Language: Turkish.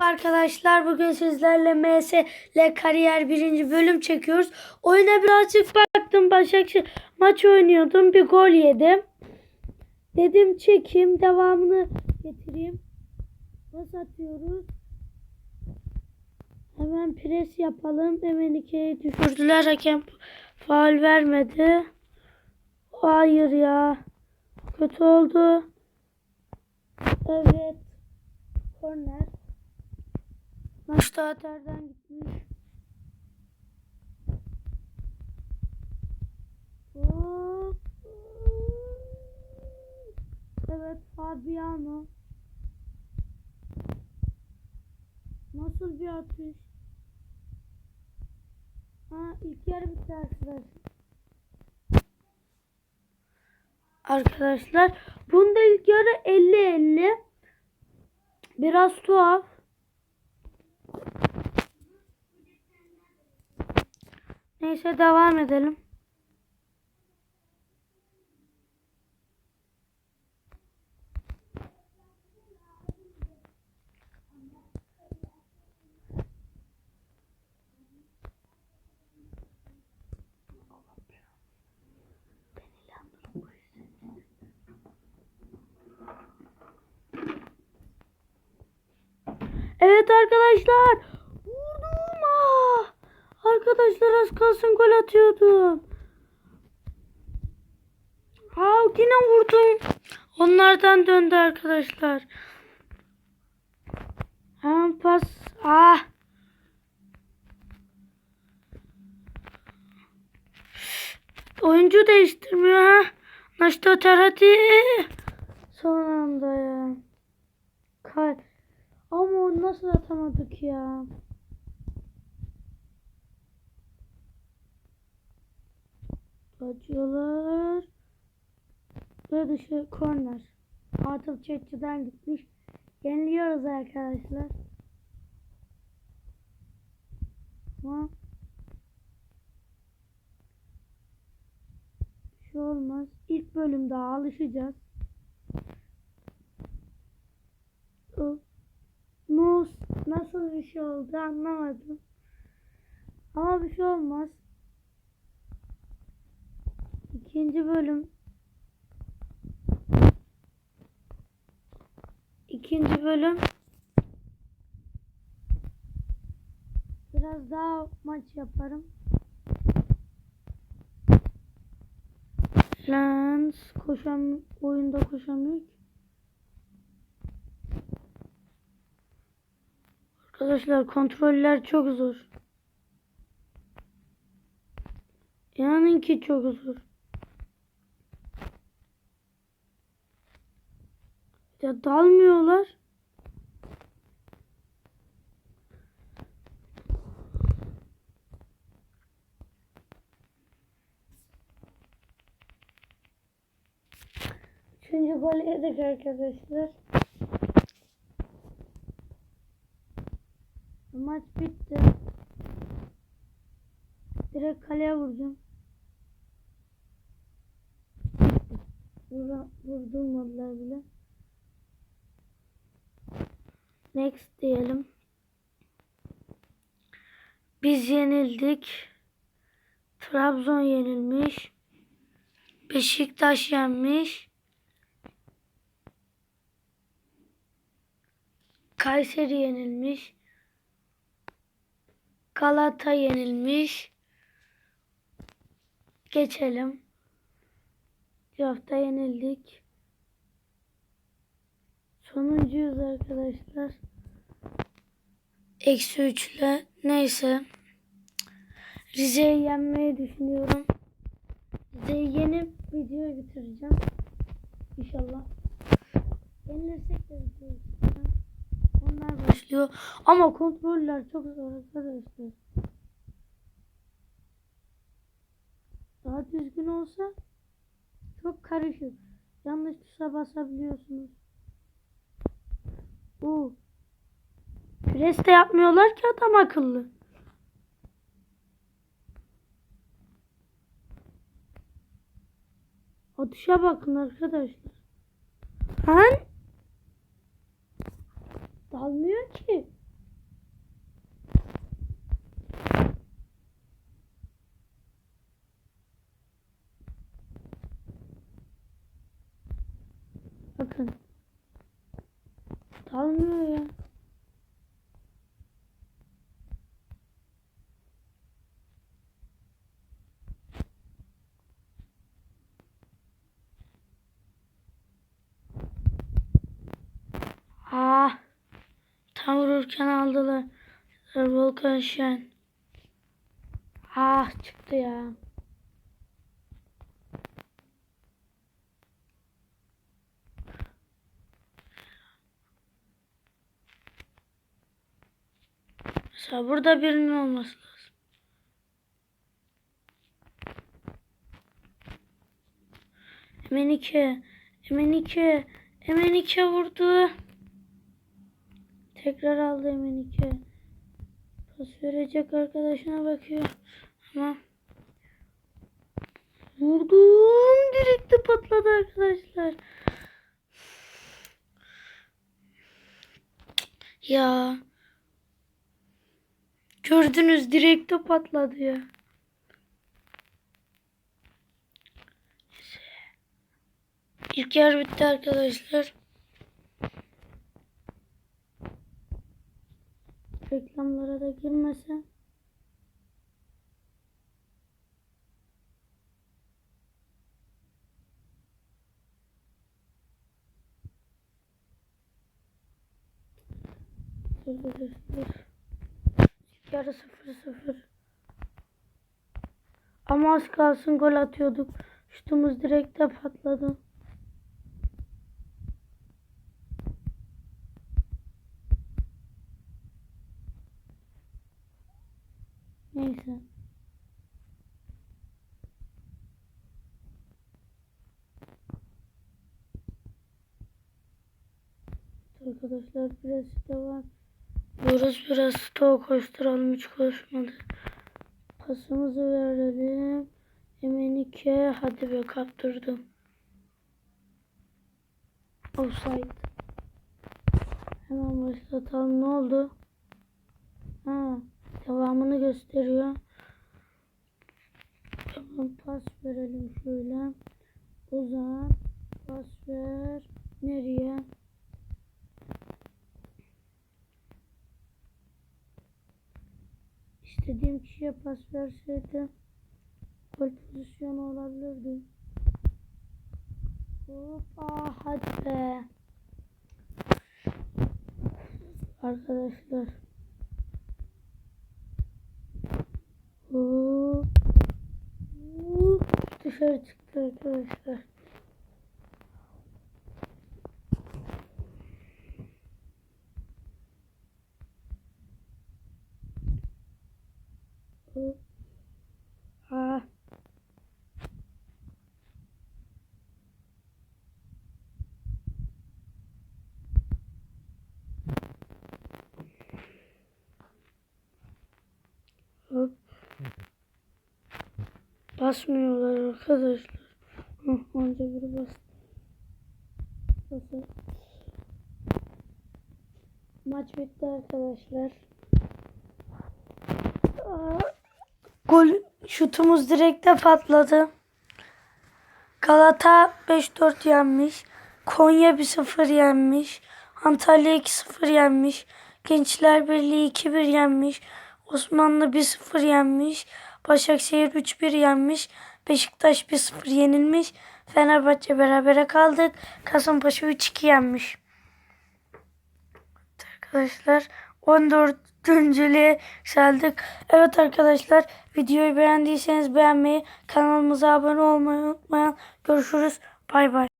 Arkadaşlar bugün sizlerle MS ile kariyer birinci bölüm çekiyoruz. Oyuna birazcık baktım. Başakşehir maç oynuyordum. Bir gol yedim. Dedim çekeyim. Devamını getireyim. Pas atıyoruz. Hemen pres yapalım. Hemen ikiye düşürdüler. Hakem faul vermedi. Hayır ya. Kötü oldu. Evet. Korner. Maçta Ater'den gitmiş. Evet Fabiano. Nasıl bir atış? Ha ilk yarı bitti arkadaşlar. Arkadaşlar bunda ilk yarı 50-50. Biraz tuhaf. Neyse devam edelim. Evet arkadaşlar. Arkadaşlar az kalsın gol atıyordum. Ha yine vurdum. Onlardan döndü arkadaşlar. Hemen pas. Ah. Oyuncu değiştirmiyor ha. Naşta hadi. Son anda ya. Kay. Ama nasıl atamadık ya? Acıyorlar. Ve dışı korner. Atıl Çetçi'den gitmiş. Yeniliyoruz arkadaşlar. Ama bir şey olmaz. İlk bölümde alışacağız. Nasıl bir şey oldu anlamadım. Ama bir şey olmaz. İkinci bölüm. İkinci bölüm. Biraz daha maç yaparım. Lens koşam oyunda koşamıyor ki. Arkadaşlar kontroller çok zor. İnanın ki çok zor. Ya dalmıyorlar. Üçüncü gol yedik arkadaşlar. Maç bitti. Direkt kaleye vuracağım. Vura, vurdurmadılar bile. Next diyelim. Biz yenildik. Trabzon yenilmiş. Beşiktaş yenmiş. Kayseri yenilmiş. Galata yenilmiş. Geçelim. Bir hafta yenildik. Sonuncuyuz arkadaşlar. Eksi üçle. Neyse. Rize'yi yenmeyi düşünüyorum. Rize'yi yenip videoyu bitireceğim. İnşallah. Yenilirsek de videoyu bitireceğim. Onlar başlıyor. Ama kontroller çok zor arkadaşlar. Daha düzgün olsa çok karışık. Yanlış tuşa basabiliyorsunuz. Oo. Pres yapmıyorlar ki adam akıllı. Atışa bakın arkadaşlar. Han? Dalmıyor ki. Bakın. Dalmıyor ya. Ah. Tam vururken aldılar. Volkan Şen. Ah çıktı ya. Mesela burada birinin olması lazım. Emenike. Emenike. Emenike vurdu. Tekrar aldı Emenike. Pas verecek arkadaşına bakıyor. Ama vurdum. Direkte patladı arkadaşlar. Ya. Gördünüz direkte patladı ya. İlk yer bitti arkadaşlar. Reklamlara da girmesen. Arkadaşlar. Yarı sıfır sıfır. Ama az kalsın gol atıyorduk. Şutumuz direkte patladı. Neyse. Arkadaşlar biraz devam. Diyoruz biraz stok koşturalım hiç koşmadı. Pasımızı verelim. Emenike hadi be kaptırdım. Offside. Hemen başlatalım. Ne oldu? Ha, devamını gösteriyor. Hemen pas verelim şöyle. Ozan İstediğim kişiye pas verseydi gol pozisyonu olabilirdi. Hoppa hadi be. Arkadaşlar. Hop. Hop. Dışarı çıktı arkadaşlar. Hop. Ha. Hop. Basmıyorlar arkadaşlar. Hı, önce biri bas. Basar. Maç bitti arkadaşlar. Aa, Gol şutumuz direkte patladı. Galata 5-4 yenmiş. Konya 1-0 yenmiş. Antalya 2-0 yenmiş. Gençler Birliği 2-1 yenmiş. Osmanlı 1-0 yenmiş. Başakşehir 3-1 yenmiş. Beşiktaş 1-0 yenilmiş. Fenerbahçe berabere kaldık. Kasımpaşa 3-2 yenmiş. Arkadaşlar 14. Önceliğe yükseldik. Evet arkadaşlar videoyu beğendiyseniz beğenmeyi, kanalımıza abone olmayı unutmayın. Görüşürüz. Bay bay.